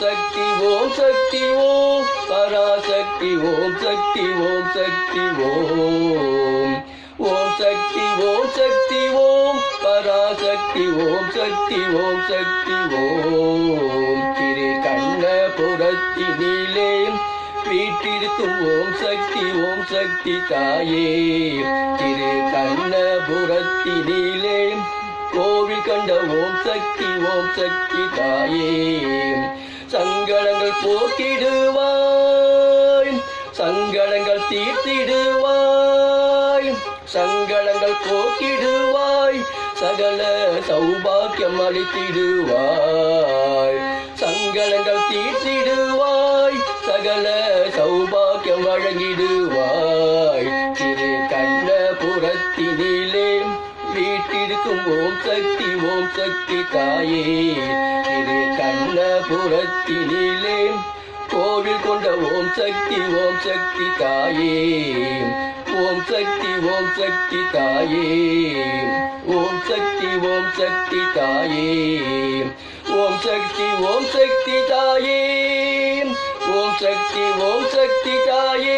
சக்தி ஓம் சக்தி ஓம். பராசக்தி ஓம் சக்தி ஓம் சக்தி ஓம். ஓம் சக்தி ஓம் சக்தி ஓம். பராசக்தி ஓம் சக்தி ஓம் சக்தி ஓம். திரு கண்ணபுரத்தினிலே வீட்டிருக்கும் ஓம் சக்தி ஓம் சக்தி தாயே. திரு கண்ணபுரத்தினிலே கோவில் கண்ட ஓம் சக்தி ஓம் சக்தி தாயே. சங்கடங்கள் போக்கிடுவாய். சங்கடங்கள் தீர்த்திடுவாய். சங்கடங்கள் போக்கிடுவாய். சகல சௌபாக்கியம் அளித்திடுவாய். சங்கடங்கள் தீர்த்திடுவாய். சகல சௌபாக்கியம் வழங்கிடுவாய். திரு கண்ட புறத்தினிலே வீட்டிற்கும் ஓம் சக்தி ஓம் சக்தி தாயே. திரு புறத்தினிலே கோவில் கொண்ட ஓம் சக்தி ஓம் சக்தி தாயே. ஓம் சக்தி ஓம் சக்தி தாயே. ஓம் சக்தி ஓம் சக்தி தாயே. ஓம் சக்தி ஓம் சக்தி தாயே. ஓம் சக்தி ஓம் சக்தி தாயே.